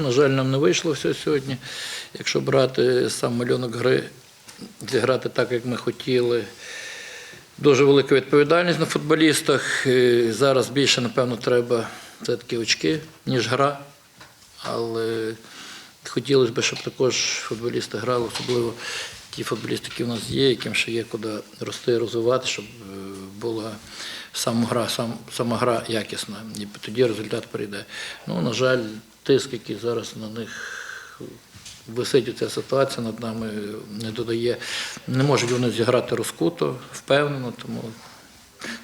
На жаль, нам не вийшло все сьогодні. Якщо брати сам малюнок гри, зіграти так, як ми хотіли. Дуже велика відповідальність на футболістах. І Зараз більше, напевно, треба все-таки очки, ніж гра. Але хотілося б, щоб також футболісти грали, особливо ті футболісти, які в нас є, яким ще є куди рости, розвивати, щоб е, була сама гра, сам, сама гра якісна. І тоді результат прийде. Ну, на жаль, тиск, який зараз на них висить ця ситуація над нами, не додає. Не можуть вони зіграти розкуто, впевнено, тому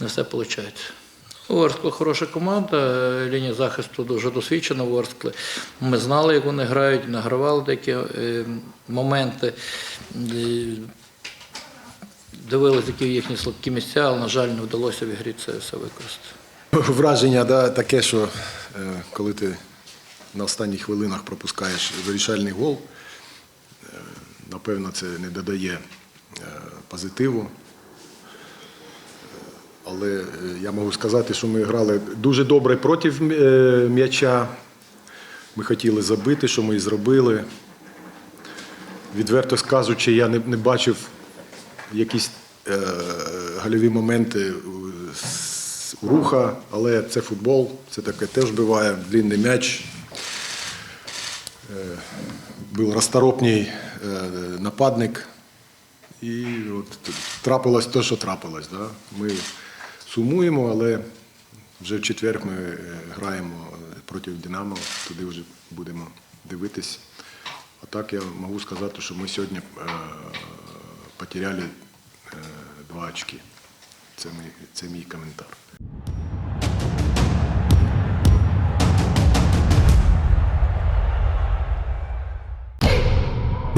не все виходить. Ворскла хороша команда, лінія захисту дуже досвідчена Ворскли. Ми знали, як вони грають, награвали деякі е, моменти. Дивилися, які їхні слабкі місця, але, на жаль, не вдалося в ігрі це все використати. Враження да, таке, що е, коли ти на останніх хвилинах пропускаєш вирішальний гол, е, напевно, це не додає е, позитиву. Але е, я можу сказати, що ми грали дуже добре проти м'яча. Ми хотіли забити, що ми і зробили. Відверто кажучи, я не, бачив якісь гольові моменти руха, але це футбол, це таке теж буває, длинний м'яч. Е, був розторопній е, нападник. І от трапилось те, що трапилось. Да? Ми сумуємо, але вже в четвер ми е, граємо проти Динамо, туди вже будемо дивитись. А так я можу сказати, що ми сьогодні потеряли два очки. Це мій, це мій коментар.